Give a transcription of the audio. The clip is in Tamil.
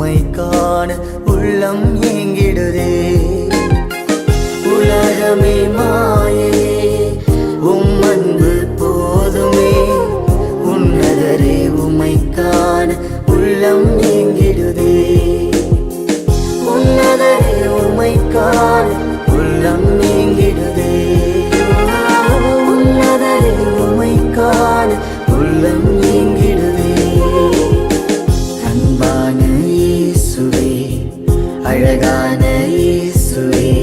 உம்மை காண உள்ளம் ஏங்கிடுதே. உலகமே மாயே உம் அன்பு போதுமே. உன்னதரே உம்மை காண உள்ளம் ஏங்கிடுதே. உன்னதரே உம்மை காண உள்ளம் ஏங்கிடுதே. உள்ளதரே உம்மை காண உள்ளம் இயேசுவே அழகான இயேசுவே.